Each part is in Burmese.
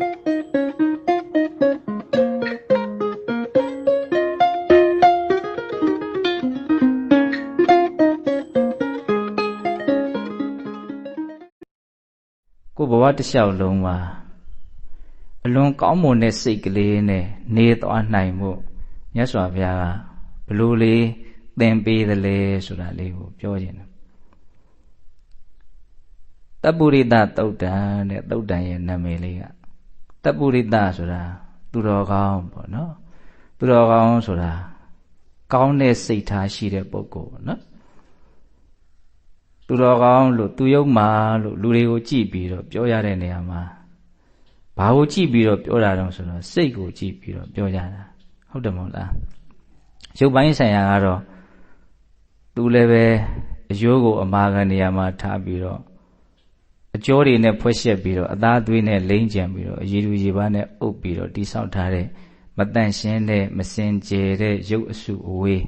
ကိုဘဝတစ်လျှောက်လုံးမှာအလွန်ကောင်းမွန်တဲ့စိတ်ကလေးနဲ့နေသွားနိုင်မှုမြတ်စွာဘုရားကဘလို့လေးသင်ပေးသလဲဆိုတာလေးကိုပြောခြင်းတယ်တပ္ပုရိတသုတ်တံတဲ့သုတ်တံရဲ့နာမည်လေးက တပ္ပုရိတဆိုတာသူတော်ကောင်းပေါ့နော်သူတော်ကောင်းဆိုတာကောင်းတဲ့စိတ်ထားရှိတဲ့ပုဂ္ဂိုလ်ပေါ့နော်သူတော်ကောင်းလို့သူယုံမာလို့လူတွေကိုကြည့်ပြီးတော့ပြောရတဲ့နေရာမှာဘာကိုကြည့်ပြီးတော့ပြောတာတော့ဆိုတော့စိတ်ကိုကြည့်ပြီးတော့ပြောကြတာဟုတ်တယ်မဟုတ်လားရုပ်ပိုင်းဆိုင်ရာကတော့သူလည်းပဲအယိုးကိုအမာခံနေရာမှာထားပြီးတော့ အကျော်တွေနဲ့ဖွက်ရှက်ပြီးတော့အသားသွေးနဲ့လိမ့်ကြံပြီးတော့အရည်သူရေပါးနဲ့အုပ်ပြီးတော့တိဆောက်ထားတဲ့မတန့်ရှင်းတဲ့မစင်ကြယ်တဲ့ရုပ်အစုအဝေး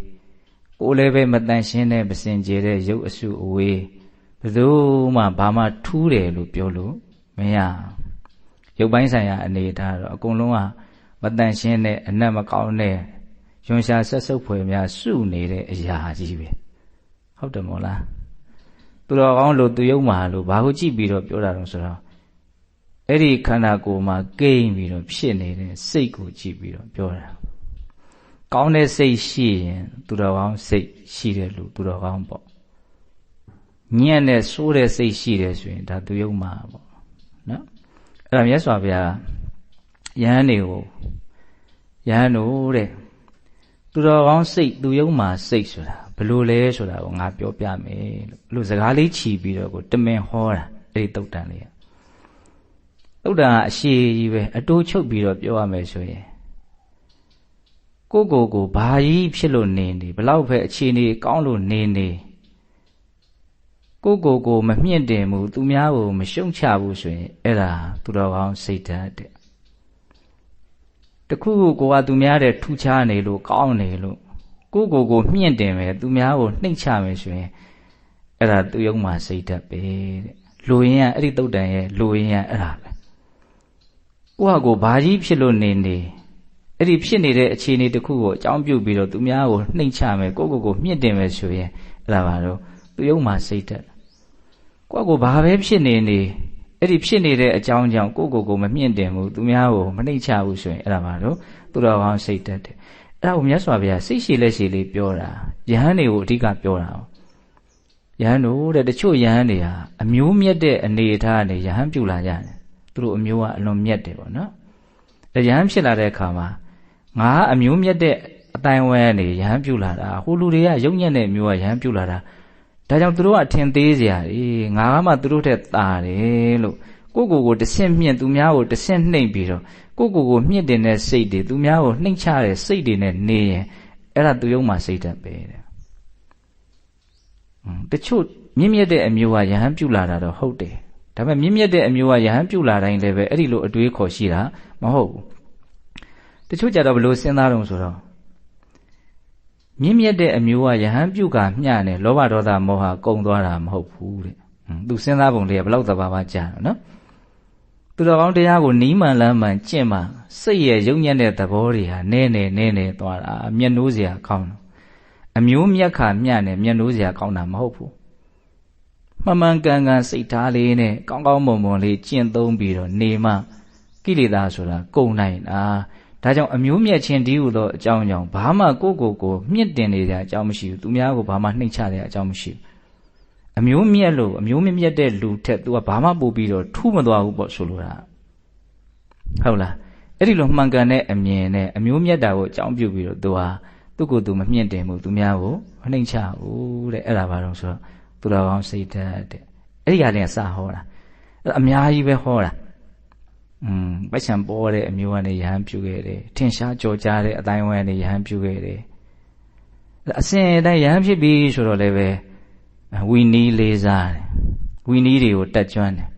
ကိုယ်လည်းပဲမတန့်ရှင်းတဲ့မစင်ကြယ်တဲ့ရုပ်အစုအဝေးဘယ်သူမှဘာမှထူးတယ်လို့ပြောလို့မရရုပ်ပိုင်းဆိုင်ရာအနေထားတော့အကုန်လုံးကမတန့်ရှင်းတဲ့အနတ်မကောင်းတဲ့ယွန်ရှာဆက်စုပ်ဖွယ်များစုနေတဲ့အရာကြီးပဲဟုတ်တယ်မို့လား သူတော်ကောင်းလို့သူယုံမာလို့ဘာကိုကြည့်ပြီးတော့ပြောတာတော့ဆိုတော့အဲ့ဒီခန္ဓာကိုယ်မှာကိန်းပြီးတော့ဖြစ်နေတဲ့စိတ်ကိုကြည့်ပြီးတော့ပြောတာကောင်းတဲ့စိတ်ရှိရင်သူတော်ကောင်းစိတ်ရှိတယ်လို့သူတော်ကောင်းပေါ့ညံ့တဲ့ဆိုးတဲ့စိတ်ရှိတယ်ဆိုရင်ဒါသူယုံမာပေါ့နော်အဲ့ဒါမြတ်စွာဘုရားယဟန်တွေကိုယဟန်တို့တဲ့သူတော်ကောင်းစိတ်သူယုံမာစိတ်ဆိုတာဘ လို့လဲဆိုတာကိုငါပြောပြမယ်လို့လို့စကားလေးခြီးပြီးတော့ကိုတမင်ဟောတာအဲ့ဒီတုတ်တန်လေးတုတ်တန်ကအရှိကြီးပဲအတိုးချုပ်ပြီးတော့ပြောရမယ်ဆိုရင်ကိုကိုကိုဘာကြီးဖြစ်လို့နေနေဘလောက်ပဲအခြေအနေကောင်းလို့နေနေကိုကိုကိုမမြင့်တင်ဘူးသူများကိုမရှုံချဘူးဆိုရင်အဲ့ဒါသူတော်ကောင်းစိတ်ဓာတ်တဲ့တခုခုကိုကသူများတဲ့ထူးခြားနေလို့ကောင်းနေလို့ ကိုကိုကိုမြင့်တင်မယ်သူများကိုနှိမ့်ချမယ်ဆိုရင်အဲ့ဒါသူယုံမှစိတ်ဓာတ်ပဲတဲ့လူရင်းကအဲ့ဒီတုတ်တန်ရဲ့လူရင်းကအဲ့ဒါပဲကိုဟာကိုဘာကြီးဖြစ်လို့နေနေအဲ့ဒီဖြစ်နေတဲ့အခြေအနေတစ်ခုကိုအကြောင်းပြုပြီးတော့သူများကိုနှိမ့်ချမယ်ကိုကိုကိုမြင့်တင်မယ်ဆိုရင်အဲ့ဒါပါတော့သူယုံမှစိတ်ဓာတ်ကိုယ့်ကိုဘာပဲဖြစ်နေနေအဲ့ဒီဖြစ်နေတဲ့အကြောင်းကြောင့်ကိုယ့်ကိုယ်ကိုမမြင့်တင်ဘူးသူများကိုမနှိမ့်ချဘူးဆိုရင်အဲ့ဒါပါတော့သူတော်ကောင်းစိတ်တက်တယ် အဲ့ဒါကိုမြတ်စွာဘုရားစိတ်ရှိလက်ရှိလေးပြောတာယဟန်တွေကိုအဓိကပြောတာယဟန်တို့တဲ့တချို့ယဟန်တွေဟာအမျိုးမြတ်တဲ့အနေအထားနဲ့ယဟန်ပြုလာကြတယ်သူတို့အမျိုးကအလွန်မြတ်တယ်ပေါ့နော်အဲယဟန်ဖြစ်လာတဲ့အခါမှာငါအမျိုးမြတ်တဲ့အတိုင်းဝဲနေယဟန်ပြုလာတာဟိုလူတွေကယုံညံ့တဲ့မျိုးကယဟန်ပြုလာတာဒါကြောင့်သူတို့ကအထင်သေးစရာကြီးငါကမှသူတို့ထက်သာတယ်လို့ ကိုကိုကိုတဆင့်မြင့်သူများကိုတဆင့်နှိမ့်ပြီးတော့ကိုကိုကိုမြင့်တင်တဲ့စိတ်တွေသူများကိုနှိမ့်ချတဲ့စိတ်တွေနဲ့နေရင်အဲ့ဒါသူယုံမှစိတ်တတ်ပဲတဲ့တချို့မြင့်မြတ်တဲ့အမျိုးကယဟန်ပြုလာတာတော့ဟုတ်တယ်ဒါပေမဲ့မြင့်မြတ်တဲ့အမျိုးကယဟန်ပြုလာတိုင်းလည်းပဲအဲ့ဒီလိုအတွေးခေါ်ရှိတာမဟုတ်ဘူးတချို့ကြတော့ဘလို့စဉ်းစားတော့ဆိုတော့မြင့်မြတ်တဲ့အမျိုးကယဟန်ပြုကမျှနေလောဘဒေါသမောဟကုံသွားတာမဟုတ်ဘူးတဲ့သူစဉ်းစားပုံလေးကဘလောက်သဘာဝကြာနော် သူတော်ကောင်းတရားကိုနီးမှန်လမ်းမှန်ကျင့်မှစိတ်ရဲ့ယုံညံ့တဲ့သဘောတွေဟာနည်းနေနည်းနေသွားတာမျက်နှိုးစရာကောင်းတယ်အမျိုးမြတ်ခါမျှနေမျက်နှိုးစရာကောင်းတာမဟုတ်ဘူးမှန်မှန်ကန်ကန်စိတ်ထားလေးနဲ့ကောင်းကောင်းမွန်မွန်လေးကျင့်သုံးပြီးတော့နေမှကိလေသာဆိုတာကုန်နိုင်တာဒါကြောင့်အမျိုးမြတ်ခြင်းဒီဟုသောအကြောင်းကြောင့်ဘာမှကိုယ့်ကိုယ်ကိုမြင့်တင်နေကြအကြောင်းမရှိဘူးသူများကိုဘာမှနှိမ့်ချတဲ့အကြောင်းမရှိဘူး အမျိုးမြတ်လို့အမျိုးမမြတ်တဲ့လူထက် तू ကဘာမှပို့ပြီးတော့ထူးမသွားဘူးပေါ့ဆိုလိုတာဟုတ်လားအဲ့ဒီလိုမှန်ကန်တဲ့အမြင်နဲ့အမျိုးမြတ်တာကိုအကြောင်းပြုပြီးတော့ तू ဟာသူ့ကိုယ်သူမမြင့်တင်ဘူးသူများကိုမနှိမ့်ချဘူးတဲ့အဲ့ဒါဘာလို့ဆိုတော့သူတော်ကောင်းစိတ်ဓာတ်တဲ့အဲ့ဒီဟာလည်းစဟောတာအဲ့အများကြီးပဲဟောတာอืมပိုက်ဆံပေါ်တဲ့အမျိုးကနေရဟန်းပြုခဲ့တယ်ထင်ရှားကြော်ကြားတဲ့အတိုင်းဝိုင်းကနေရဟန်းပြုခဲ့တယ်အစဉ်အတိုင်းရဟန်းဖြစ်ပြီဆိုတော့လည်းပဲ ဝီနီးလေးစားတယ်ဝီနီးတွေကိုတက်ကျွမ်းတယ်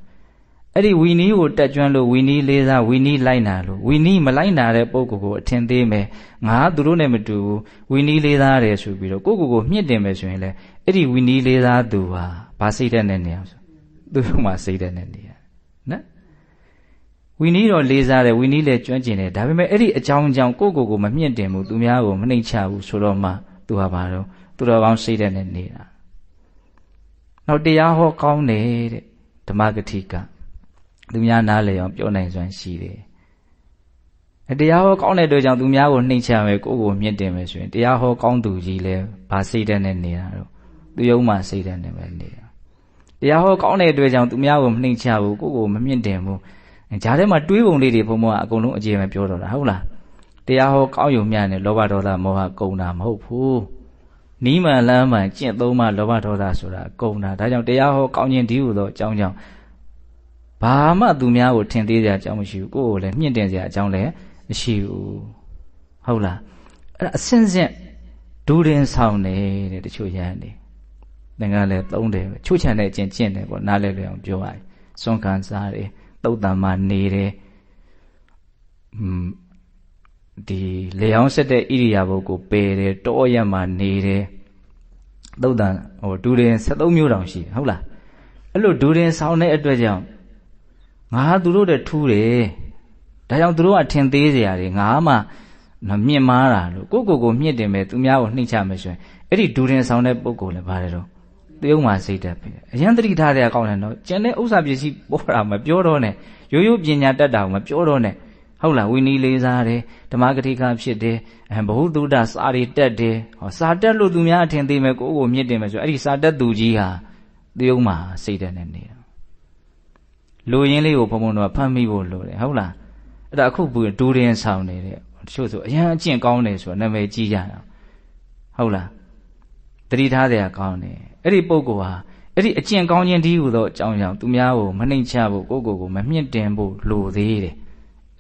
အဲ့ဒီဝီနီးကိုတက်ကျွမ်းလို့ဝီနီးလေးစားဝီနီးလိုက်နာလို့ဝီနီးမလိုက်နာတဲ့ပုံကိုကိုအထင်သေးမယ်ငါသူတို့နဲ့မတူဘူးဝီနီးလေးစားတယ်ဆိုပြီးတော့ကိုကိုကိုမြင့်တင်မယ်ဆိုရင်လေအဲ့ဒီဝီနီးလေးစားသူဟာဘာစိတ်တဲ့နဲ့နေအောင်ဆိုသူ့မှာစိတ်တဲ့နဲ့နေရနော်ဝီနီးတော့လေးစားတယ်ဝီနီးလည်းကျွမ်းကျင်တယ်ဒါပေမဲ့အဲ့ဒီအကြောင်းအကြောင်းကိုကိုကိုမမြင့်တင်ဘူးသူများကိုမနှိမ်ချဘူးဆိုတော့မှသူဟာဘာတော့သူတော်ကောင်းစိတ်တဲ့နဲ့နေတာ နောက်တရားဟောကောင်းတယ်တဲ့ဓမ္မဂတိကသူများနားလည်အောင်ပြောနိုင်စွမ်းရှိတယ်အတရားဟောကောင်းတဲ့အတွက်ကြောင့်သူများကိုနှိမ်ချမယ်ကိုကိုမြင့်တင်မယ်ဆိုရင်တရားဟောကောင်းသူကြီးလည်းဘာစိတ်တဲ့နဲ့နေတာတော့သူယုံမှစိတ်တဲ့နဲ့ပဲနေတာတရားဟောကောင်းတဲ့အတွက်ကြောင့်သူများကိုမနှိမ်ချဘူးကိုကိုမမြင့်တင်ဘူးဂျားထဲမှာတွေးပုံလေးတွေဘုံဘုံကအကုန်လုံးအကျေပဲပြောတော့တာဟုတ်လားတရားဟောကောင်းယုံမြနဲ့လောဘဒေါသမောဟကုန်တာမဟုတ်ဘူး နီးမှန်လမ်းမှန်ကျင့်သုံးမှလောဘဒေါသဆိုတာကုန်တာဒါကြောင့်တရားဟောကောင်းခြင်းဒီဟုသောအကြောင်းကြောင့်ဘာမှသူများကိုထင်သေးစရာအကြောင်းမရှိဘူးကိုယ့်ကိုလည်းမြင့်တင်စရာအကြောင်းလည်းမရှိဘူးဟုတ်လားအဲ့ဒါအစင်းစင်းဒူရင်ဆောင်နေတဲ့တချို့ရဟန်းတွေသင်္ကန်းလည်းသုံးတယ်ချို့ချန်တဲ့အကျင့်ကျင့်တယ်ပေါ့နားလဲလွယ်အောင်ပြောရတယ်စွန့်ခံစားတယ်သုတ်တံမှာနေတယ်อืม ဒီလေအောင်ဆက်တဲ့ဣရိယာပုတ်ကိုပယ်တယ်တောရက်မှာနေတယ်သုတ်တံဟိုဒူရင်73မျိုးတောင်ရှိတယ်ဟုတ်လားအဲ့လိုဒူရင်ဆောင်းတဲ့အတွက်ကြောင့်ငါသူတို့တဲ့ထူးတယ်ဒါကြောင့်သူတို့ကထင်သေးစရာတွေငါမှမြင့်မားတာလို့ကိုကိုကိုမြင့်တင်မယ်သူများကိုနှိမ့်ချမယ်ဆိုရင်အဲ့ဒီဒူရင်ဆောင်တဲ့ပုဂ္ဂိုလ်လည်းပါတယ်တော့တယုံမှာစိတ်တက်ပြီအရန်တတိထားတဲ့အကောင်းတယ်နော်ကျန်တဲ့ဥစ္စာပစ္စည်းပေါ်တာမပြောတော့နဲ့ရိုးရိုးပညာတတ်တာမပြောတော့နဲ့ ဟုတ်လားဝိနည်းလေးစားတယ်ဓမ္မဂတိကဖြစ်တယ်အဲဘ ഹു တုဒ္ဒစာရီတက်တယ်ဟောစာတက်လို့သူများအထင်သေးမယ်ကိုကိုမြင့်တင်မယ်ဆိုအဲ့ဒီစာတက်သူကြီးဟာတယုံမှာစိတ်တက်နေနေတာလူရင်းလေးကိုဘုံဘုံတော့ဖမ်းမိဖို့လိုတယ်ဟုတ်လားအဲ့ဒါအခုပူဒူရင်ဆောင်နေတဲ့တချို့ဆိုအရန်အကျင့်ကောင်းတယ်ဆိုတာနာမည်ကြီးကြတာဟုတ်လားတတိထားတဲ့အကောင်းတယ်အဲ့ဒီပုဂ္ဂိုလ်ဟာအဲ့ဒီအကျင့်ကောင်းခြင်းဒီဟုသောအကြောင်းကြောင့်သူများကိုမနှိမ်ချဖို့ကိုယ့်ကိုယ်ကိုမမြင့်တင်ဖို့လိုသေးတယ်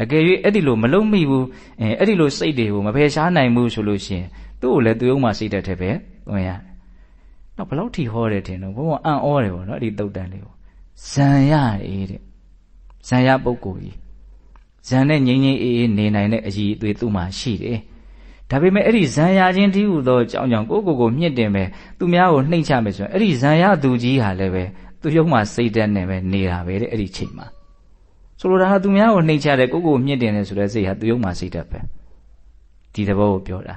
အကယ်၍အဲ့ဒီလိုမလုံးမိဘူးအဲအဲ့ဒီလိုစိတ်တွေကိုမဖယ်ရှားနိုင်ဘူးဆိုလို့ရှိရင်သူ့ကိုလည်းသူ့ဥမှာစိတ်တက်တဲ့ပဲသွင်းရတယ်တော့ဘယ်လောက်ထိဟောတယ်ထင်တော့ဘုံကအံ့ဩတယ်ပေါ့နော်အဲ့ဒီတုတ်တန်လေးကိုဇံရတယ်တဲ့ဇံရပုဂ္ဂိုလ်ကြီးဇံနဲ့ငြိမ့်ငြိမ့်အေးအေးနေနိုင်တဲ့အည်အသွေးသူ့မှာရှိတယ်ဒါပေမဲ့အဲ့ဒီဇံရခြင်းတည်းဟူသောအကြောင်းကြောင့်ကိုယ့်ကိုယ်ကိုမြင့်တင်မယ်သူများကိုနှိမ့်ချမယ်ဆိုရင်အဲ့ဒီဇံရသူကြီးဟာလည်းပဲသူရုံမှာစိတ်တက်နေပဲနေတာပဲတဲ့အဲ့ဒီချိန်မှာ ဆိုလိုတာဟာသူများကိုနှိမ့်ချတယ်ကိုယ့်ကိုယ်မြင့်တင်တယ်ဆိုတဲ့စိတ်ဟာသူရုံမှာစိတ်တက်ပဲဒီသဘောကိုပြောတာ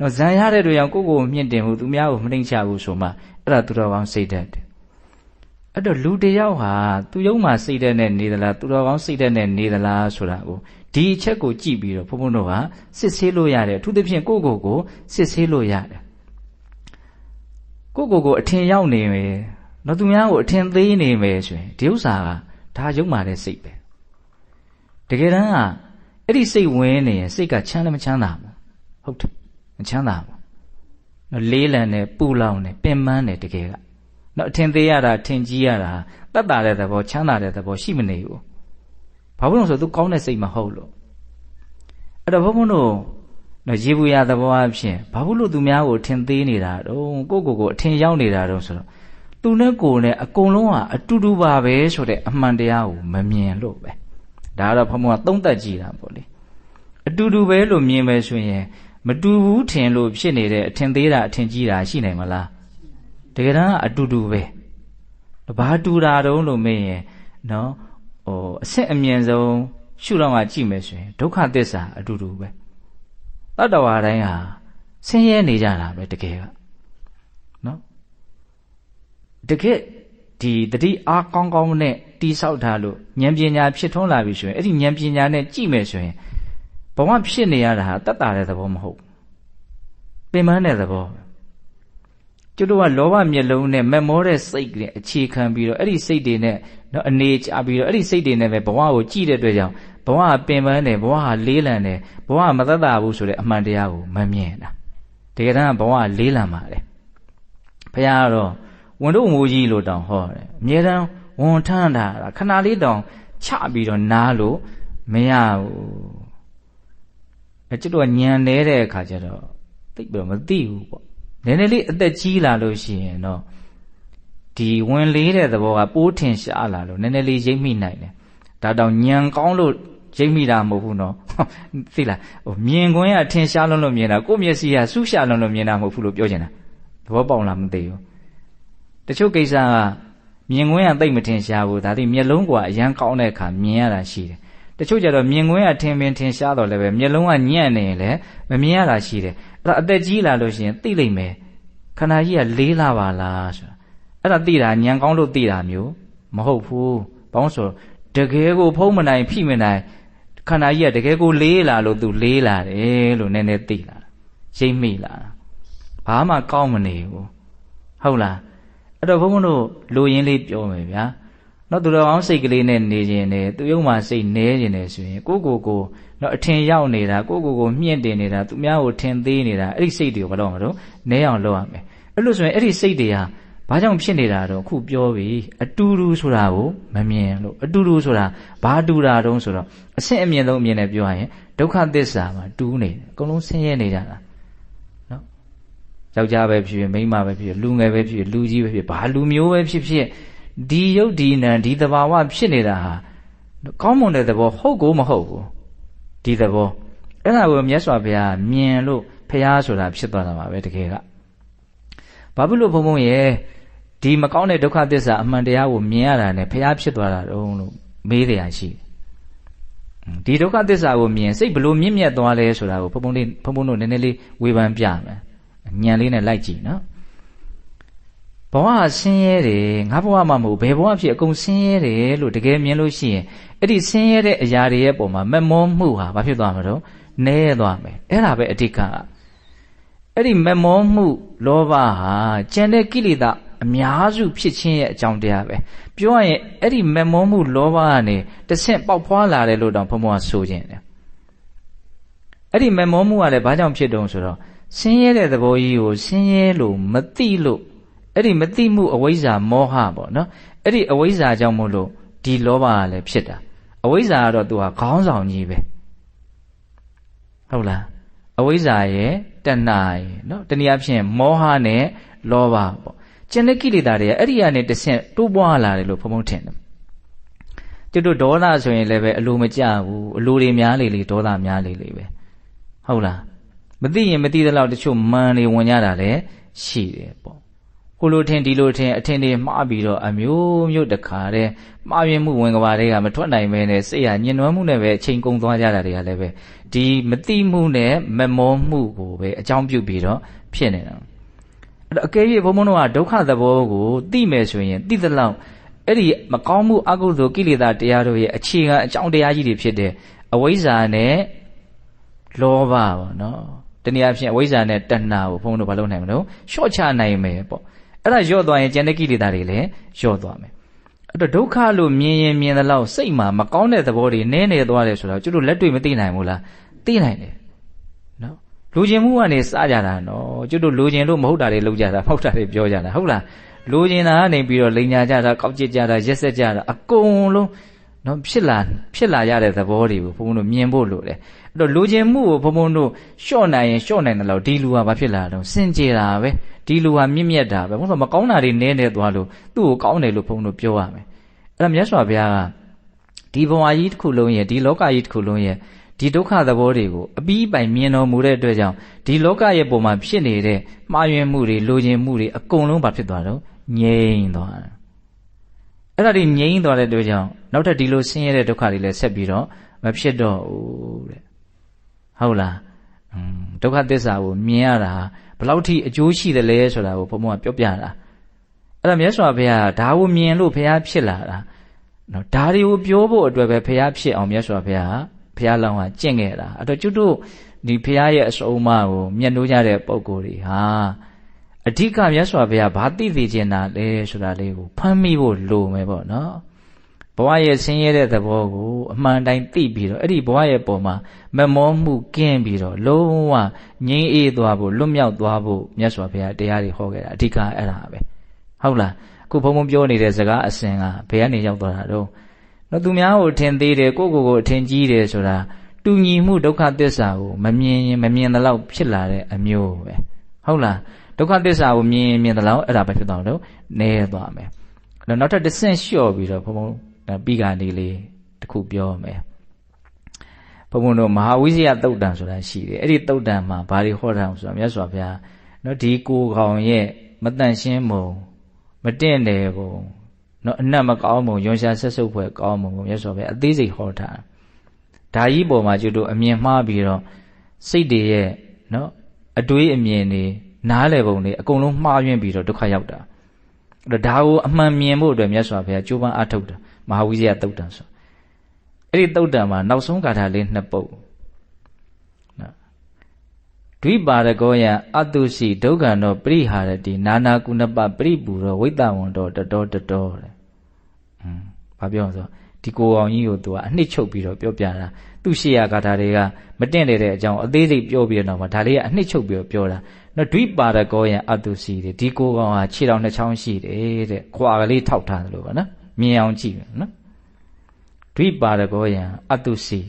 နော်ဇံရတဲ့တို့ကြောင့်ကိုယ့်ကိုယ်မြင့်တင်မှုသူများကိုမနှိမ့်ချဘူးဆိုမှအဲ့ဒါသူတော်ကောင်းစိတ်တက်တယ်အဲ့တော့လူတယောက်ဟာသူယုံမှာစိတ်တဲ့နဲ့နေသလားသူတော်ကောင်းစိတ်တဲ့နဲ့နေသလားဆိုတာကိုဒီအချက်ကိုကြည့်ပြီးတော့ဘုန်းဘုန်းတို့ကစစ်ဆေးလို့ရတယ်အထူးသဖြင့်ကိုယ့်ကိုယ်ကိုစစ်ဆေးလို့ရတယ်ကိုယ့်ကိုယ်ကိုအထင်ရောက်နေမယ်တော့သူများကိုအထင်သေးနေမယ်ဆိုရင်ဒီဥစ္စာကဒါယုံမာတဲ့စိတ်ပဲ တကယ်တမ်းကအဲ့ဒီစိတ်ဝင်နေရင်စိတ်ကချမ်းလည်းမချမ်းသာဘူးဟုတ်တယ်မချမ်းသာဘူးလေးလံနဲ့ပူလောင်နဲ့ပင်ပန်းနဲ့တကယ်ကနော်အထင်သေးရတာထင်ကြီးရတာတတ်တာတဲ့သဘောချမ်းသာတဲ့သဘောရှိမနေဘူးဘာလို့လဲဆိုတော့ तू ကောင်းတဲ့စိတ်မဟုတ်လို့အဲ့တော့ဘုန်းဘုန်းတို့နော်ရေဘူးရသဘောအဖြစ်ဘာလို့သူများကိုထင်သေးနေတာတော့ကိုကိုကိုအထင်ရောက်နေတာတော့ဆိုတော့သူနဲ့ကိုနဲ့အကုန်လုံးကအတူတူပါပဲဆိုတဲ့အမှန်တရားကိုမမြင်လို့ပဲ ဒါကတော့ဘုန်းဘုန်းကသုံးသပ်ကြည့်တာပေါ့လေအတူတူပဲလို့မြင်မယ်ဆိုရင်မတူဘူးထင်လို့ဖြစ်နေတဲ့အထင်သေးတာအထင်ကြီးတာရှိနိုင်မလားတကယ်တမ်းအတူတူပဲဘာတူတာတုံးလို့မေးရင်နော်ဟိုအဆက်အမြင်ဆုံးရှုတော့မှကြည့်မယ်ဆိုရင်ဒုက္ခသစ္စာအတူတူပဲတတ္တဝါတိုင်းဟာဆင်းရဲနေကြတာပဲတကယ်ကနော်တကယ်ဒီတတိအားကောင်းကောင်းနဲ့ တိဆောက်ထားလို့ဉာဏ်ပညာဖြစ်ထွန်းလာပြီဆိုရင်အဲ့ဒီဉာဏ်ပညာနဲ့ကြည့်မယ်ဆိုရင်ဘဝဖြစ်နေရတာဟာတတ်တာတဲ့သဘောမဟုတ်ပင်ပန်းတဲ့သဘောကျွတ်တို့ကလောဘမျက်လုံးနဲ့မက်မောတဲ့စိတ်တွေအခြေခံပြီးတော့အဲ့ဒီစိတ်တွေနဲ့နော်အနေချပြီးတော့အဲ့ဒီစိတ်တွေနဲ့ပဲဘဝကိုကြည့်တဲ့အတွက်ကြောင့်ဘဝကပင်ပန်းတယ်ဘဝကလေးလံတယ်ဘဝကမသက်သာဘူးဆိုတဲ့အမှန်တရားကိုမမြင်တာတကယ်တမ်းဘဝကလေးလံပါတယ်ဘုရားကတော့ဝန်တို့ငိုကြီးလို့တောင်ဟောတယ်အမြဲတမ်း ဝန်ထမ်းတာခဏလေးတောင်ချပြီးတော့နားလို့မရဘူးအဲကျွတ်တို့ကညံနေတဲ့အခါကျတော့သိပြီးတော့မသိဘူးပေါ့နည်းနည်းလေးအသက်ကြီးလာလို့ရှိရင်တော့ဒီဝင်လေးတဲ့သဘောကပိုးထင်ရှားလာလို့နည်းနည်းလေးရိပ်မိနိုင်တယ်ဒါတောင်ညံကောင်းလို့ရိပ်မိတာမဟုတ်ဘူးနော်သိလားဟိုမြင်ခွင့်ကထင်ရှားလွန်းလို့မြင်တာကိုယ့်မျက်စိကဆူးရှာလွန်းလို့မြင်တာမဟုတ်ဘူးလို့ပြောချင်တာသဘောပေါက်လားမသိဘူးတချို့ကိစ္စက မြင်ခွင့်ကသိမ့်မထင်ရှားဘူးဒါသည်မျက်လုံးကအရန်ကောင်းတဲ့အခါမြင်ရတာရှိတယ်တချို့ကြတော့မြင်ကွင်းကထင်ပင်ထင်ရှားတော့လည်းပဲမျက်လုံးကညံ့နေရင်လည်းမမြင်ရတာရှိတယ်အဲ့ဒါအသက်ကြီးလာလို့ရှိရင်သိလိမ့်မယ်ခန္ဓာကြီးကလေးလာပါလားဆိုတာအဲ့ဒါသိတာညံကောင်းလို့သိတာမျိုးမဟုတ်ဘူးဘာလို့ဆိုတကယ်ကိုဖုံးမနိုင်ဖိမနိုင်ခန္ဓာကြီးကတကယ်ကိုလေးလာလို့သူလေးလာတယ်လို့နည်းနည်းသိလာရိပ်မိလာဘာမှကောင်းမနေဘူးဟုတ်လား အဲ့တော့ဘုန်းဘုန်းတို့လူရင်းလေးပြောမယ်ဗျာနော်သူတော်ကောင်းစိတ်ကလေးနဲ့နေခြင်းနဲ့သူယုံမှစိတ်နဲခြင်းနဲ့ဆိုရင်ကိုကိုကိုနော်အထင်ရောက်နေတာကိုကိုကိုမြင့်တင်နေတာသူများကိုထင်သေးနေတာအဲ့ဒီစိတ်တွေကိုဘာလို့မလို့နဲအောင်လုပ်ရမယ်အဲ့လို့ဆိုရင်အဲ့ဒီစိတ်တွေဟာဘာကြောင့်ဖြစ်နေတာတော့ခုပြောပြီအတူတူဆိုတာကိုမမြင်လို့အတူတူဆိုတာဘာတူတာတုံးဆိုတော့အဆင့်အမြင့်ဆုံးအမြင်နဲ့ပြောရရင်ဒုက္ခသစ္စာမှာတူးနေတယ်အကုန်လုံးဆင်းရဲနေကြတာနော် ယောက်ျားပဲဖြစ်ဖြစ်မိန်းမပဲဖြစ်ဖြစ်လူငယ်ပဲဖြစ်ဖြစ်လူကြီးပဲဖြစ်ဘာလူမျိုးပဲဖြစ်ဖြစ်ဒီယုတ်ဒီနံဒီသဘာဝဖြစ်နေတာဟာကောင်းမွန်တဲ့သဘောဟုတ်ကိုမဟုတ်ဘူးဒီသဘောအဲ့ဒါကိုမြတ်စွာဘုရားမြင်လို့ဖះဆိုတာဖြစ်သွားတာပါပဲတကယ်ကဘာဖြစ်လို့ဘုံဘုံရဲ့ဒီမကောင်းတဲ့ဒုက္ခသစ္စာအမှန်တရားကိုမြင်ရတာနဲ့ဖះဖြစ်သွားတာတုံးလို့မေးတယ်ရှိဒီဒုက္ခသစ္စာကိုမြင်စိတ်ဘလို့မြင့်မြတ်သွားလဲဆိုတာကိုဘုံဘုံလေးဘုံဘုံတို့နည်းနည်းလေးဝေဖန်ပြမယ် ညံလေးနဲ့လိုက်ကြည့်နော်ဘဝဆင်းရဲတယ်ငါဘဝမှမဟုတ်ဘယ်ဘဝဖြစ်အကုန်ဆင်းရဲတယ်လို့တကယ်မြင်လို့ရှိရင်အဲ့ဒီဆင်းရဲတဲ့အရာတွေရဲ့ပုံမှာမမောမှုဟာဘာဖြစ်သွားမှာတော့နဲသွားမယ်အဲ့ဒါပဲအဓိကအဲ့ဒီမမောမှုလောဘဟာကျန်တဲ့ကိလေသာအများစုဖြစ်ခြင်းရဲ့အကြောင်းတရားပဲပြောရရင်အဲ့ဒီမမောမှုလောဘကနေတဆင့်ပေါက်ဖွာလာတယ်လို့တောင်ဘုံဘုံကဆိုခြင်းတယ်အဲ့ဒီမမောမှုကလည်းဘာကြောင့်ဖြစ်တုံးဆိုတော့ ဆင်းရဲတဲ့သဘောကြီးကိုဆင်းရဲလို့မသိလို့အဲ့ဒီမသိမှုအဝိဇ္ဇာမောဟပေါ့နော်အဲ့ဒီအဝိဇ္ဇာကြောင့်မို့လို့ဒီလောဘကလည်းဖြစ်တာအဝိဇ္ဇာကတော့သူကခေါင်းဆောင်ကြီးပဲဟုတ်လားအဝိဇ္ဇာရဲ့တဏှာရဲ့နော်တနည်းအားဖြင့်မောဟနဲ့လောဘပေါ့ကျန်တဲ့ကိလေသာတွေကအဲ့ဒီကနေတဆင့်တိုးပွားလာတယ်လို့ဘုံဘုံထင်တယ်ကျွတ်တို့ဒေါသဆိုရင်လည်းပဲအလိုမကျဘူးအလိုတွေများလေလေဒေါသများလေလေပဲဟုတ်လား မသိရင်မသိသလောက်တချို့မန်နေဝင်ကြတာလည်းရှိတယ်ပေါ့ကိုလိုထင်ဒီလိုထင်အထင်တွေမှားပြီးတော့အမျိုးမျိုးတခါတည်းမှားယွင်းမှုဝင်ကဘာတွေကမထွက်နိုင်ပဲနဲ့စိတ်ဟာညှဉ်းနှွမ်းမှုနဲ့ပဲအချိန်ကုန်သွားကြတာတွေကလည်းပဲဒီမတိမှုနဲ့မမောမှုကိုပဲအကြောင်းပြုပြီးတော့ဖြစ်နေတာအဲ့တော့အကယ်၍ဘုံဘုံတို့ကဒုက္ခသဘောကိုသိမယ်ဆိုရင်သိသလောက်အဲ့ဒီမကောင်းမှုအကုသိုလ်ကိလေသာတရားတို့ရဲ့အခြေခံအကြောင်းတရားကြီးတွေဖြစ်တဲ့အဝိဇ္ဇာနဲ့လောဘပေါ့နော် တနည်းအားဖြင့်အဝိဇ္ဇာနဲ့တဏှာကိုဘုံတို့ဘာလုပ်နိုင်မလို့ရှော့ချနိုင်မယ်ပေါ့အဲ့ဒါညော့သွားရင်ကျန်တဲ့ကိလေသာတွေလည်းညော့သွားမယ်အဲ့တော့ဒုက္ခလို့မြင်ရင်မြင်သလောက်စိတ်မှာမကောင်းတဲ့သဘောတွေနည်းနေသွားတယ်ဆိုတော့ကျွတ်တို့လက်တွေ့မသိနိုင်ဘူးလားသိနိုင်တယ်နော်လူကျင်မှုကနေစကြတာနော်ကျွတ်တို့လူကျင်လို့မဟုတ်တာတွေလုပ်ကြတာမဟုတ်တာတွေပြောကြတာဟုတ်လားလူကျင်တာကနေပြီးတော့လိန်ညာကြတာကောက်ကျစ်ကြတာရက်ဆက်ကြတာအကုန်လုံး နော်ဖြစ်လာဖြစ်လာရတဲ့သဘောတွေကိုဘုံဘုံတို့မြင်ဖို့လိုတယ်အဲ့တော့လူကျင်မှုကိုဘုံဘုံတို့ရှော့နိုင်ရင်ရှော့နိုင်တယ်လို့ဒီလူကဘာဖြစ်လာတော့စင်ကြယ်တာပဲဒီလူဟာမြင့်မြတ်တာပဲဘုန်းတော်မကောင်းတာတွေနည်းနေသွားလို့သူ့ကိုကောင်းတယ်လို့ဘုန်းတော်ပြောရမယ်အဲ့ဒါမြတ်စွာဘုရားကဒီဘဝကြီးတစ်ခုလုံးရဲ့ဒီလောကကြီးတစ်ခုလုံးရဲ့ဒီဒုက္ခသဘောတွေကိုအပြီးပိုင်မြင်တော်မူတဲ့အတွက်ကြောင့်ဒီလောကရဲ့ပုံမှာဖြစ်နေတဲ့မှားယွင်းမှုတွေလိုချင်မှုတွေအကုန်လုံးဘာဖြစ်သွားတော့ငြိမ့်သွားတယ်အဲ့ဒါတွေငြိမ့်သွားတဲ့အတွက်ကြောင့် နောက်ထပ်ဒီလိုဆင်းရဲတဲ့ဒုက္ခတွေလည်းဆက်ပြီးတော့မဖြစ်တော့ဘူးတဲ့ဟုတ်လားဒုက္ခသစ္စာကိုမြင်ရတာဘလောက်ထိအကျိုးရှိတယ်လဲဆိုတာကိုဘုံဘုံကပြောပြတာအဲ့ဒါမြတ်စွာဘုရားဒါကိုမြင်လို့ဘုရားဖြစ်လာတာနော်ဒါတွေကိုပြောဖို့အတွက်ပဲဘုရားဖြစ်အောင်မြတ်စွာဘုရားဘုရားလောင်းကကျင့်ခဲ့တာအဲ့တော့ကျွတ်တို့ဒီဘုရားရဲ့အစုံအမကိုမျက်နှိုးကြတဲ့ပုံကိုယ်တွေဟာအဓိကမြတ်စွာဘုရားဘာသိသိကျင်တာလဲဆိုတာလေးကိုဖမ်းမိဖို့လိုမယ်ပေါ့နော် ဘဝရဲ့ဆင်းရဲတဲ့သဘောကိုအမှန်တိုင်းသိပြီးတော့အဲ့ဒီဘဝရဲ့ပုံမှာမမောမှုကင်းပြီးတော့လုံးဝငြိမ်းအေးသွားဖို့လွတ်မြောက်သွားဖို့မြတ်စွာဘုရားတရားတွေဟောခဲ့တာအဓိကအဲ့ဒါပဲဟုတ်လားအခုဘုံဘုံပြောနေတဲ့စကားအစဉ်ကဘယ်ကနေရောက်သွားတာတော့နော်သူများကိုထင်သေးတယ်ကိုကိုကိုအထင်ကြီးတယ်ဆိုတာတူညီမှုဒုက္ခသစ္စာကိုမမြင်ရင်မမြင်တဲ့လောက်ဖြစ်လာတဲ့အမျိုးပဲဟုတ်လားဒုက္ခသစ္စာကိုမြင်ရင်မြင်တဲ့လောက်အဲ့ဒါပဲဖြစ်သွားတော့နဲသွားမယ်နောက်ထပ်တစ်ဆင့်လျှော့ပြီးတော့ဘုံဘုံ ပြီးကနေလေးတခုပြောမယ်ဘုံဘုံတို့မဟာဝိဇ္ဇယသုတ်တံဆိုတာရှိတယ်အဲ့ဒီသုတ်တံမှာဘာတွေဟောတာဆိုတာမြတ်စွာဘုရားနော်ဒီကိုကောင်ရဲ့မတန့်ရှင်းမုံမတင့်တယ်ဘုံနော်အနတ်မကောင်းဘုံရွန်ရှာဆက်ဆုပ်ဖွဲ့ကောင်းဘုံကိုမြတ်စွာဘုရားအသေးစိတ်ဟောတာဒါကြီးပေါ်မှာကျွတ်တို့အမြင်မှားပြီးတော့စိတ်တွေရဲ့နော်အတွေးအမြင်တွေနားလည်ပုံတွေအကုန်လုံးမှားယွင်းပြီးတော့ဒုက္ခရောက်တာအဲ့တော့ဒါကိုအမှန်မြင်ဖို့အတွက်မြတ်စွာဘုရားကြိုးပမ်းအားထုတ်တာ မဟာဝိဇ္ဇာတုတ်တံဆိုအဲ့ဒီတုတ်တံမှာနောက်ဆုံးဂါထာလေးနှစ်ပုဒ်နော်ဒွိပါရကောယအတုရှိဒုက္ခနောပရိဟာရတိနာနာကုဏပပရိပူရောဝိတ္တဝန္တောတတော်တတော်တဲ့อืมဘာပြောဆိုဒီကိုအောင်ကြီးကိုသူကအနှစ်ချုပ်ပြီးတော့ပြောပြတာသူ့ရှေ့ရဂါထာတွေကမတင့်တယ်တဲ့အကြောင်းအသေးစိတ်ပြောပြီးတော့မှဒါလေးကအနှစ်ချုပ်ပြီးတော့ပြောတာနော်ဒွိပါရကောယအတုရှိတယ်ဒီကိုကောင်ဟာခြေတော်နှစ်ချောင်းရှိတယ်တဲ့ခွာကလေးထောက်ထားတယ်လို့ပါနော် မြင်အောင်ကြည့်နော်ဒွိပါရကောယအတုရှိ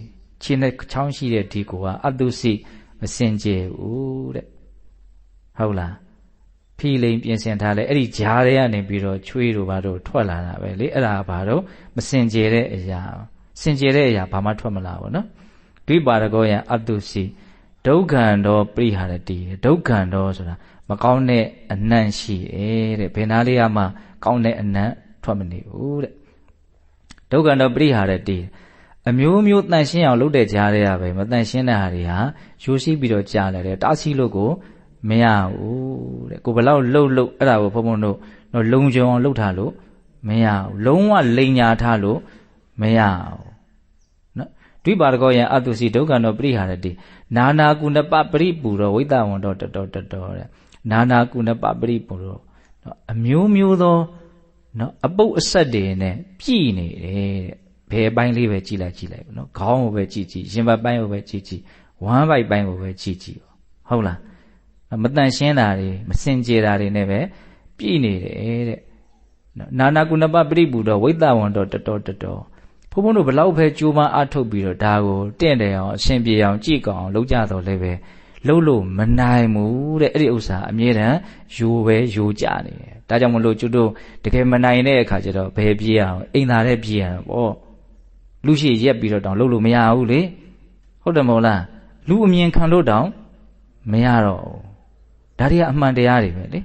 ခြေနှစ်ချောင်းရှိတဲ့ဒီကိုကအတုရှိမစင်ကြယ်ဘူးတဲ့ဟုတ်လားဖီလိန်ပြင်ဆင်ထားလဲအဲ့ဒီဂျားတွေကနေပြီးတော့ချွေးတို့ဘာတို့ထွက်လာတာပဲလေအဲ့ဒါဘာတော့မစင်ကြယ်တဲ့အရာစင်ကြယ်တဲ့အရာဘာမှထွက်မလာဘူးနော်ဒိပါရကောယအတုစီဒုက္ခံတော်ပရိဟာရတိဒုက္ခံတော်ဆိုတာမကောင်းတဲ့အနံ့ရှိတယ်တဲ့ဘယ်နာလေးကမှကောင်းတဲ့အနံ့ ထွက်မနေဘူးတဲ့ဒုက္ခံတော်ပရိဟာရတိအမျိုးမျိုးတန်ရှင်းအောင်လုပ်တဲ့ကြားတွေကပဲမတန်ရှင်းတဲ့ဟာတွေဟာရိုးရှိပြီးတော့ကြားလာတယ်တားဆီးလို့ကိုမရဘူးတဲ့ကိုဘလောက်လှုပ်လှုပ်အဲ့ဒါကိုဘုံဘုံတို့တော့လုံကြုံအောင်လှုပ်ထားလို့မရဘူးလုံးဝလိန်ညာထားလို့မရဘူးနော်ဒွိပါရကောယံအတုစီဒုက္ခနောပရိဟာရတိနာနာကုဏပပရိပူရောဝိတဝန္တောတတော်တတော်တဲ့နာနာကုဏပပရိပူရောနော်အမျိုးမျိုးသော နော်အပုပ်အဆက်တွေနဲ့ပြည်နေတယ်တဲ့ဘယ်ပိုင်းလေးပဲကြည်လိုက်ကြည်လိုက်နော်ခေါင်းကိုပဲကြည်ကြည်ရင်ဘတ်ပိုင်းကိုပဲကြည်ကြည်ဝမ်းပိုက်ပိုင်းကိုပဲကြည်ကြည်ဟုတ်လားမတန်ရှင်းတာတွေမစင်ကြယ်တာတွေနဲ့ပဲပြည့်နေတယ်တဲ့နာနာကုဏပပရိပူတော့ဝိတ္တဝံတော့တတော်တတော်ဘုန်းဘုန်းတို့ဘလောက်ပဲကြိုးပမ်းအားထုတ်ပြီးတော့ဒါကိုတင့်တယ်အောင်အရှင်ပြေအောင်ကြည့်ကောင်းလုပ်ကြတော့လည်းပဲ လှုပ်လို့မနိုင်ဘူးတဲ့အဲ့ဒီဥစ္စာအမြဲတမ်းယိုပဲယိုကြနေတယ်ဒါကြောင့်မလို့ကျွတ်တို့တကယ်မနိုင်တဲ့အခါကျတော့ဘယ်ပြေးအောင်အိမ်သာတဲ့ပြေးရတာပေါ့လူရှိရက်ပြီးတော့တောင်လှုပ်လို့မရဘူးလေဟုတ်တယ်မဟုတ်လားလူအမြင်ခံလို့တောင်မရတော့ဘူးဒါတွေကအမှန်တရားတွေပဲလေ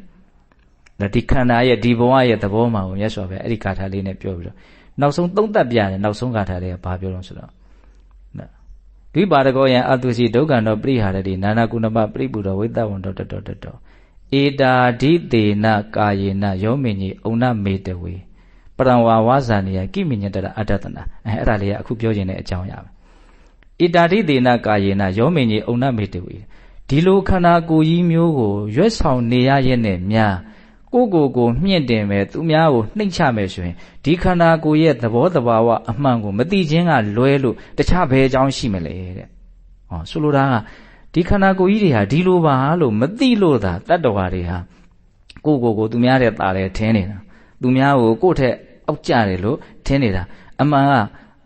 ဒါဒီခန္ဓာရဲ့ဒီဘဝရဲ့သဘောမှကိုမြတ်စွာဘုရားအဲ့ဒီဂါထာလေးနဲ့ပြောပြီးတော့နောက်ဆုံးသုံးသပ်ပြတယ်နောက်ဆုံးဂါထာလေးကဘာပြောလို့ဆိုတော့ ဒိပါရကောယံအတုစီဒုက္ခနောပရိဟာရတိနာနာကုဏမပရိပူတော်ဝိတဝန္တောတတောတတောဧတာဒိတေနကာယေနယောမင်းကြီးအုံနမေတဝေပရံဝါဝါဇာနိယကိမိညတရအတ္တတနာအဲအဲ့ဒါလေးကအခုပြောခြင်းတဲ့အကြောင်းအရာပဲဧတာဒိတေနကာယေနယောမင်းကြီးအုံနမေတဝေဒီလိုခန္ဓာကိုယ်ကြီးမျိုးကိုရွက်ဆောင်နေရရဲ့နဲ့များ ကိုကိုကိုမြင့်တင်မယ်သူများကိုနှိမ့်ချမယ်ဆိုရင်ဒီခန္ဓာကိုယ်ရဲ့သဘောတဘာဝအမှန်ကိုမသိခြင်းကလွဲလို့တခြားဘယ်အကြောင်းရှိမလဲတဲ့ဟောဆိုလိုတာကဒီခန္ဓာကိုယ်ကြီးတွေဟာဒီလိုပါလို့မသိလို့သာတတ္တဝါတွေဟာကိုကိုကိုသူများတဲ့ตาလဲထင်းနေတာသူများကိုကိုယ့်ထက်အောက်ကျတယ်လို့ထင်းနေတာအမှန်က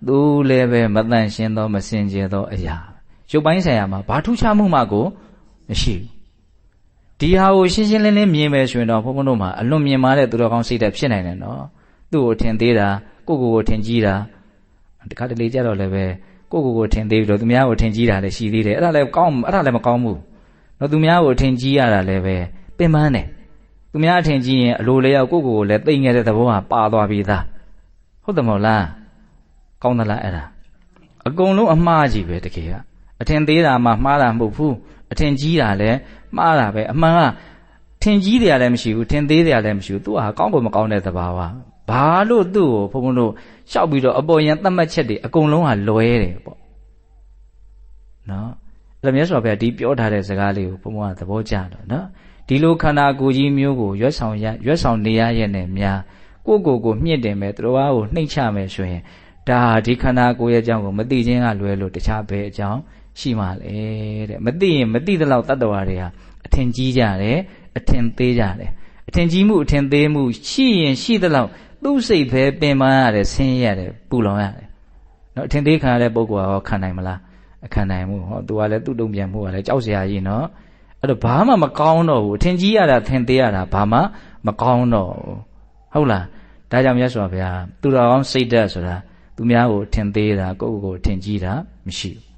သူလည်းပဲမတန်ရှင်းသောမစင်ကြယ်သောအရာရုပ်ပိုင်းဆိုင်ရာမှာဘာထူးခြားမှုမှကိုမရှိဘူး ဒီဟာကိုရှင်းရှင်းလင်းလင်းမြင်မယ်ဆိုရင်တော့ဘုန်းဘုန်းတို့မှာအလွန်မြင်မာတဲ့သူတော်ကောင်းစိတ်ဓာတ်ဖြစ်နိုင်တယ်နော်သူ့ကိုထင်သေးတာကိုကိုကိုထင်ကြီးတာတခါတလေကြတော့လည်းပဲကိုကိုကိုထင်သေးပြီးတော့သူများကိုထင်ကြီးတာလည်းရှိသေးတယ်အဲ့ဒါလည်းကောင်းအဲ့ဒါလည်းမကောင်းဘူးနော်သူများကိုထင်ကြီးရတာလည်းပဲပင်ပန်းတယ်သူများထင်ကြီးရင်အလိုလျောက်ကိုကိုကိုလည်းသိငယ်တဲ့သဘောကပါသွားပြီသားဟုတ်တယ်မဟုတ်လားကောင်းသလားအဲ့ဒါအကုန်လုံးအမှားကြီးပဲတကယ်ကအထင်သေးတာမှမှားတာမဟုတ်ဘူး အထင်ကြီးတာလည်းမှားတာပဲအမှန်ကထင်ကြီးတယ်လည်းမရှိဘူးထင်သေးတယ်လည်းမရှိဘူးသူကကောင်းဖို့မကောင်းတဲ့သဘာဝဘာလို့သူ့ကိုဘုံဘုံတို့ရှောက်ပြီးတော့အပေါ်ယံသတ်မှတ်ချက်တွေအကုန်လုံးဟာလွဲတယ်ပေါ့နော်အဲ့ဒါမြတ်စွာဘုရားဒီပြောထားတဲ့စကားလေးကိုဘုံဘုံကသဘောကျတော့နော်ဒီလိုခန္ဓာကိုယ်ကြီးမျိုးကိုရွတ်ဆောင်ရရွတ်ဆောင်နေရရဲ့နဲ့များကိုကိုကိုမြင့်တင်မယ်သူတော်ဘာကိုနှိမ့်ချမယ်ဆိုရင်ဒါဒီခန္ဓာကိုယ်ရဲ့အကြောင်းကိုမသိခြင်းကလွဲလို့တခြားဘယ်အကြောင်း ရှိမှလဲတဲ့မသိရင်မသိသလောက်တတ္တဝါတွေဟာအထင်ကြီးကြတယ်အထင်သေးကြတယ်အထင်ကြီးမှုအထင်သေးမှုရှိရင်ရှိသလောက်သူ့စိတ်ပဲပင်ပန်းရတယ်ဆင်းရဲရတယ်ပူလောင်ရတယ်နော်အထင်သေးခံရတဲ့ပုဂ္ဂိုလ်ကခံနိုင်မလားအခမ်းနိုင်မှုဟောသူကလည်းသူ့တုံ့ပြန်မှုကလည်းကြောက်စရာကြီးနော်အဲ့တော့ဘာမှမကောင်းတော့ဘူးအထင်ကြီးရတာထင်သေးရတာဘာမှမကောင်းတော့ဘူးဟုတ်လားဒါကြောင့်မြတ်စွာဘုရားသူတော်ကောင်းစိတ်ဓာတ်ဆိုတာသူများကိုထင်သေးတာကိုယ့်ကိုယ်ကိုထင်ကြီးတာမရှိဘူး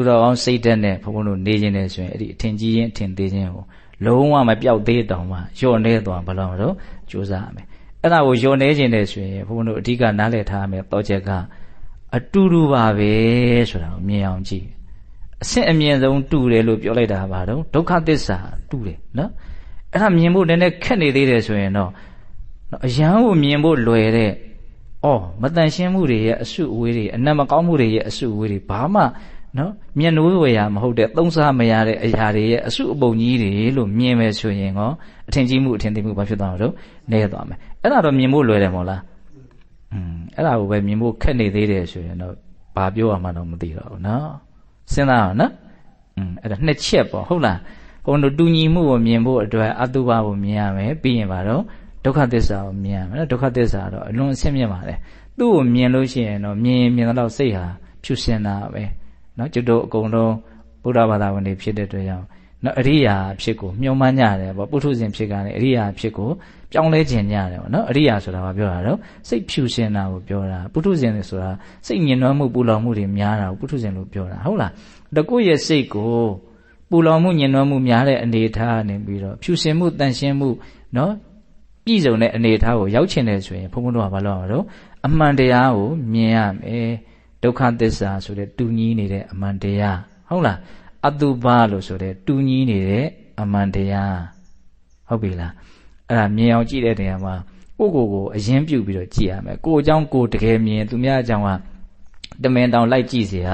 သူတော်ကောင်းစိတ်ဓာတ်နဲ့ဘုန်းဘုန်းတို့နေခြင်းနဲ့ဆိုရင်အဲ့ဒီအထင်ကြီးခြင်းအထင်သေးခြင်းကိုလုံးဝမပြောက်သေးတောင်မှညှော့နေသွားဘယ်လိုမလို့ကြိုးစားရမယ်အဲ့ဒါကိုညှော့နေခြင်းနဲ့ဆိုရင်ဘုန်းဘုန်းတို့အဓိကနားလည်ထားရမယ်တော့ချက်ကအတူတူပါပဲဆိုတာကိုမြင်အောင်ကြည့်အဆင့်အမြင့်ဆုံးတူတယ်လို့ပြောလိုက်တာပါတော့ဒုက္ခသစ္စာတူတယ်နော်အဲ့ဒါမြင်ဖို့နည်းနည်းခက်နေသေးတယ်ဆိုရင်တော့အရန်ကိုမြင်ဖို့လွယ်တဲ့အော်မတန်ရှင်းမှုတွေရဲ့အစုအဝေးတွေအနတ်မကောင်းမှုတွေရဲ့အစုအဝေးတွေဘာမှ နော်မျက်နှိုးဝေရမဟုတ်တဲ့သုံးစားမရတဲ့အရာတွေရဲ့အစုအပုံကြီးတွေလို့မြင်မယ်ဆိုရင်ကောအထင်ကြီးမှုအထင်သိမှုဘာဖြစ်သွားမှာတော့နေသွားမယ်အဲ့ဒါတော့မြင်ဖို့လွယ်တယ်မဟုတ်လားอืมအဲ့ဒါကိုပဲမြင်ဖို့ခက်နေသေးတယ်ဆိုရင်တော့ဘာပြောရမှတော့မသိတော့ဘူးနော်စဉ်းစားအောင်နော်อืมအဲ့ဒါနှစ်ချက်ပေါ့ဟုတ်လားဘုံတို့တူညီမှုကိုမြင်ဖို့အတွက်အတုပကိုမြင်ရမယ်ပြီးရင်ဘာတော့ဒုက္ခသစ္စာကိုမြင်ရမယ်နော်ဒုက္ခသစ္စာတော့အလွန်အဆင့်မြင့်ပါတယ်သူ့ကိုမြင်လို့ရှိရင်တော့မြင်မြင်တော့စိတ်ဟာဖြူစင်တာပဲ နော်ကျွတ်တို့အကုန်လုံးဗုဒ္ဓဘာသာဝင်တွေဖြစ်တဲ့အတွက်ကြောင့်နော်အရိယာဖြစ်ကိုမျှော်မှန်းကြတယ်ပေါ့ပုထုဇဉ်ဖြစ်ကလည်းအရိယာဖြစ်ကိုပြောင်းလဲခြင်းကြတယ်ပေါ့နော်အရိယာဆိုတာဘာပြောတာတော့စိတ်ဖြူစင်တာကိုပြောတာပုထုဇဉ်တွေဆိုတာစိတ်ညင်နွမ်းမှုပူလောင်မှုတွေများတာကိုပုထုဇဉ်လို့ပြောတာဟုတ်လားတကုရဲ့စိတ်ကိုပူလောင်မှုညင်နွမ်းမှုများတဲ့အနေအထားနေပြီးတော့ဖြူစင်မှုတန်ရှင်းမှုနော်ပြည့်စုံတဲ့အနေအထားကိုရောက်ချင်တယ်ဆိုရင်ဘုန်းဘုန်းတို့ကဘာလုပ်ရမလို့အမှန်တရားကိုမြင်ရမယ် ဒုက္ခသစ္စာဆိုတဲ့တူညီနေတဲ့အမှန်တရားဟုတ်လားအတုပလို့ဆိုတဲ့တူညီနေတဲ့အမှန်တရားဟုတ်ပြီလားအဲ့ဒါမြင်အောင်ကြည့်တဲ့နေရာမှာကိုယ့်ကိုယ်ကိုအရင်ပြုတ်ပြီးတော့ကြည့်ရမယ်ကိုယ်အကြောင်းကိုယ်တကယ်မြင်သူများအကြောင်းကတမင်တောင်လိုက်ကြည့်เสีย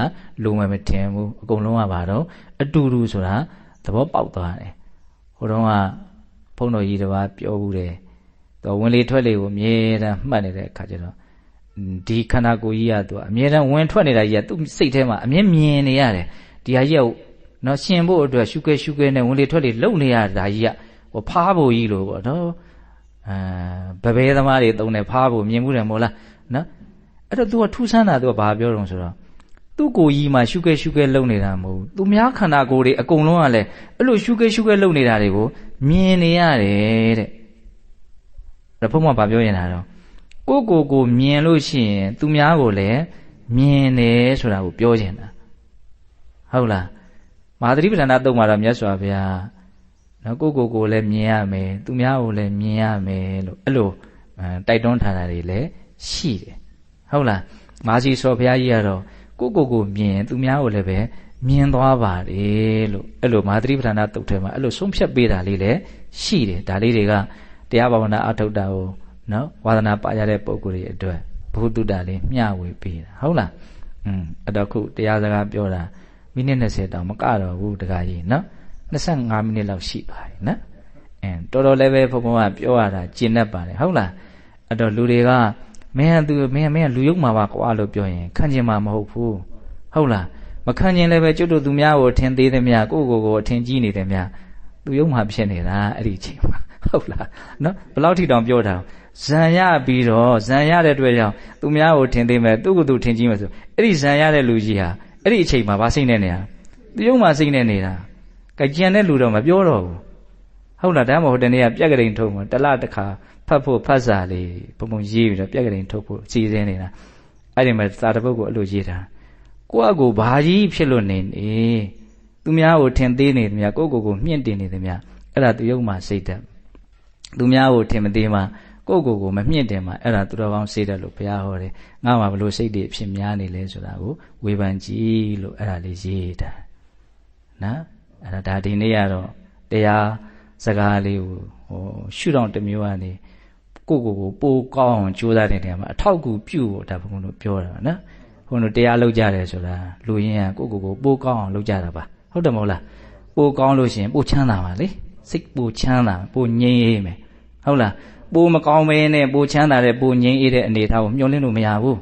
လုံမယ်မထင်ဘူးအကုန်လုံးကပါတော့အတူတူဆိုတာသဘောပေါက်သွားတယ်ဟိုတုန်းကဘုန်းတော်ကြီးတစ်ပါးပြောဘူးတယ်တော့ဝင်လေထွက်လေကိုအမြဲတမ်းမှတ်နေတဲ့အခါကျတော့ ဒီခန္ဓာကိုယ်ကြီးကသူအမြဲတမ်းဝင်ထွက်နေတာကြီးကသူ့စိတ်ထဲမှာအမြဲမြင်နေရတယ်ဒီဟာကြီးကနော်ရှင်ဖို့အတွက်ရှုခဲရှုခဲနဲ့ဝင်လေထွက်လေလုံနေရတာကြီးကဟိုဖားဖို့ကြီးလို့ပေါ့နော်အဲဗဘဲသမားတွေတုံးတယ်ဖားဖို့မြင်မှုတယ်မို့လားနော်အဲ့တော့ तू ကထူးဆန်းတာ तू ကဘာပြောတော့ဆိုတော့သူ့ကိုယ်ကြီးမှာရှုခဲရှုခဲလုံနေတာမဟုတ်ဘူးသူများခန္ဓာကိုယ်တွေအကုန်လုံးကလည်းအဲ့လိုရှုခဲရှုခဲလုံနေတာတွေကိုမြင်နေရတယ်တဲ့အဲ့ဘုံမှာဗာပြောရင်တာတော့ ကိုကိုကိုမြင်လို့ရှိရင်သူများကိုလည်းမြင်တယ်ဆိုတာကိုပြောချင်တာဟုတ်လားမဟာသတိပဋ္ဌာန်တုံမှာတော့မြတ်စွာဘုရားနော်ကိုကိုကိုလည်းမြင်ရမယ်သူများကိုလည်းမြင်ရမယ်လို့အဲ့လိုတိုက်တွန်းထားတာတွေလည်းရှိတယ်ဟုတ်လားမာစီစောဘုရားကြီးကတော့ကိုကိုကိုမြင်သူများကိုလည်းပဲမြင်သွားပါတယ်လို့အဲ့လိုမဟာသတိပဋ္ဌာန်တုတ်ထဲမှာအဲ့လိုဆုံးဖြတ်ပေးတာလေးလည်းရှိတယ်ဒါလေးတွေကတရားဘာဝနာအထုတ်တာကို နော်ဝါသနာပါရတဲ့ပုံကိုယ်တွေအတွက်ဘုသူတ္တလေးမျှဝေပေးတာဟုတ်လားอืมအဲ့တော့ခုတရားစကားပြောတာမိနစ်20တောင်မကတော့ဘူးတခါကြီးနော်25မိနစ်လောက်ရှိသွားပြီနော်အင်းတော်တော်လည်းပဲဘုံဘုံကပြောရတာကျင်တတ်ပါတယ်ဟုတ်လားအဲ့တော့လူတွေကမင်းကသူမင်းကမင်းကလူယုံမှာပါကွာလို့ပြောရင်ခံကျင်မှာမဟုတ်ဘူးဟုတ်လားမခံကျင်လည်းပဲကျွတ်တို့သူများကိုထင်သေးတယ်များကိုကိုကိုအထင်ကြီးနေတယ်များလူယုံမှာဖြစ်နေတာအဲ့ဒီအချိန်မှာဟုတ်လားနော်ဘယ်လောက်ထိတောင်ပြောတာ ဇံရပြီးတော့ဇံရတဲ့အတွက်ကြောင့်သူများကိုထင်သေးမယ်သူ့ကိုယ်သူထင်ကြီးမယ်ဆိုအဲ့ဒီဇံရတဲ့လူကြီးဟာအဲ့ဒီအချိန်မှာဗာစိတ်နဲ့နေတာသူယုံမှာစိတ်နဲ့နေတာကြကြံတဲ့လူတော့မပြောတော့ဘူးဟုတ်လားဒါမှမဟုတ်တနေ့ကပြက်ကလေးထုံမှာတလတစ်ခါဖတ်ဖို့ဖတ်စာလေးပုံပုံရေးပြီးတော့ပြက်ကလေးထုတ်ဖို့စီစဉ်နေတာအဲ့ဒီမှာစာတပုတ်ကိုအဲ့လိုရေးတာကိုယ့်အကိုဘာကြီးဖြစ်လို့နေနေသူများကိုထင်သေးနေသမျှကိုယ့်ကိုယ်ကိုမြင့်တင်နေသမျှအဲ့ဒါသူယုံမှာစိတ်တက်သူများကိုထင်မသေးမှ ကိုယ့်ကိုယ်ကိုမမြင့်တင်မှအဲ့ဒါသူတော်ကောင်းစိတ်တက်လို့ဘုရားဟောတယ်ငါမှဘလို့စိတ်တွေဖြစ်များနေလဲဆိုတာကိုဝေဖန်ကြည့်လို့အဲ့ဒါလေးရေးတာနော်အဲ့ဒါဒါဒီနေ့ကတော့တရားစကားလေးကိုဟိုရှုတော့တမျိုးကနေကိုကိုကိုပိုကောင်းအောင်ကြိုးစားတဲ့နေရာမှာအထောက်အကူပြုဖို့ဒါဘုန်းတို့ပြောတာနော်ဘုန်းတို့တရားလောက်ကြတယ်ဆိုတာလူရင်းကကိုကိုကိုပိုကောင်းအောင်လုပ်ကြတာပါဟုတ်တယ်မဟုတ်လားပိုကောင်းလို့ရှိရင်ပိုချမ်းသာပါလေစိတ်ပိုချမ်းသာပိုငြိမ်းအေးမယ်ဟုတ်လား ပိုမကောင်းမဲနဲ့ပိုချမ်းသာတဲ့ပိုငြိမ်းအေးတဲ့အနေထားကိုမျှော်လင့်လို့မရဘူး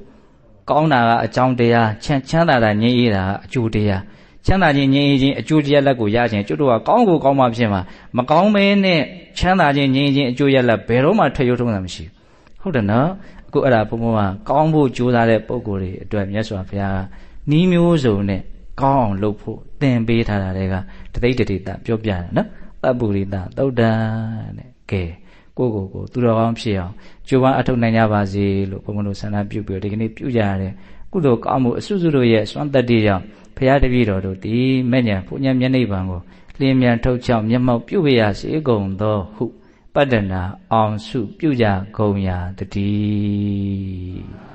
ကောင်းတာကအကြောင်းတရားချမ်းချမ်းသာတာငြိမ်းအေးတာကအကျိုးတရားချမ်းသာခြင်းငြိမ်းအေးခြင်းအကျိုးတရားလက်ကိုရခြင်းကျွတ်တို့ကကောင်းကိုကောင်းမှဖြစ်မှာမကောင်းမဲနဲ့ချမ်းသာခြင်းငြိမ်းခြင်းအကျိုးရလက်ဘယ်တော့မှထွက်ရုံထုံးတာမရှိဘူးဟုတ်တယ်နော်အခုအဲ့ဒါဘုံဘုံကကောင်းဖို့ကြိုးစားတဲ့ပုံကိုယ်တွေအတွက်မြတ်စွာဘုရားနီးမျိုးစုံနဲ့ကောင်းအောင်လုပ်ဖို့သင်ပေးထားတာတွေကတသိတ္တိတပြောပြတယ်နော်တပ္ပုရိတသုတ်တံတဲ့ကဲ ကိုကိုကိုသူတော်ကောင်းဖြစ်အောင်ကြိုးပမ်းအထောက်နိုင်ကြပါစေလို့ဘုံဘုံတို့ဆန္ဒပြုပြီးဒီကနေ့ပြုကြရတဲ့ကုသိုလ်ကောင်းမှုအစွစုတို့ရဲ့စွမ်းတတ္တိကြောင့်ဖရာတပည့်တော်တို့ဒီမဲ့ညာဘုညာမျက်နှိပ်ပံကိုလင်းမြန်ထုတ်ချောက်မျက်မှောက်ပြုဝေရစေကုန်သောဟုပတ္တနာအောင်စုပြုကြကုန်ရာတည်း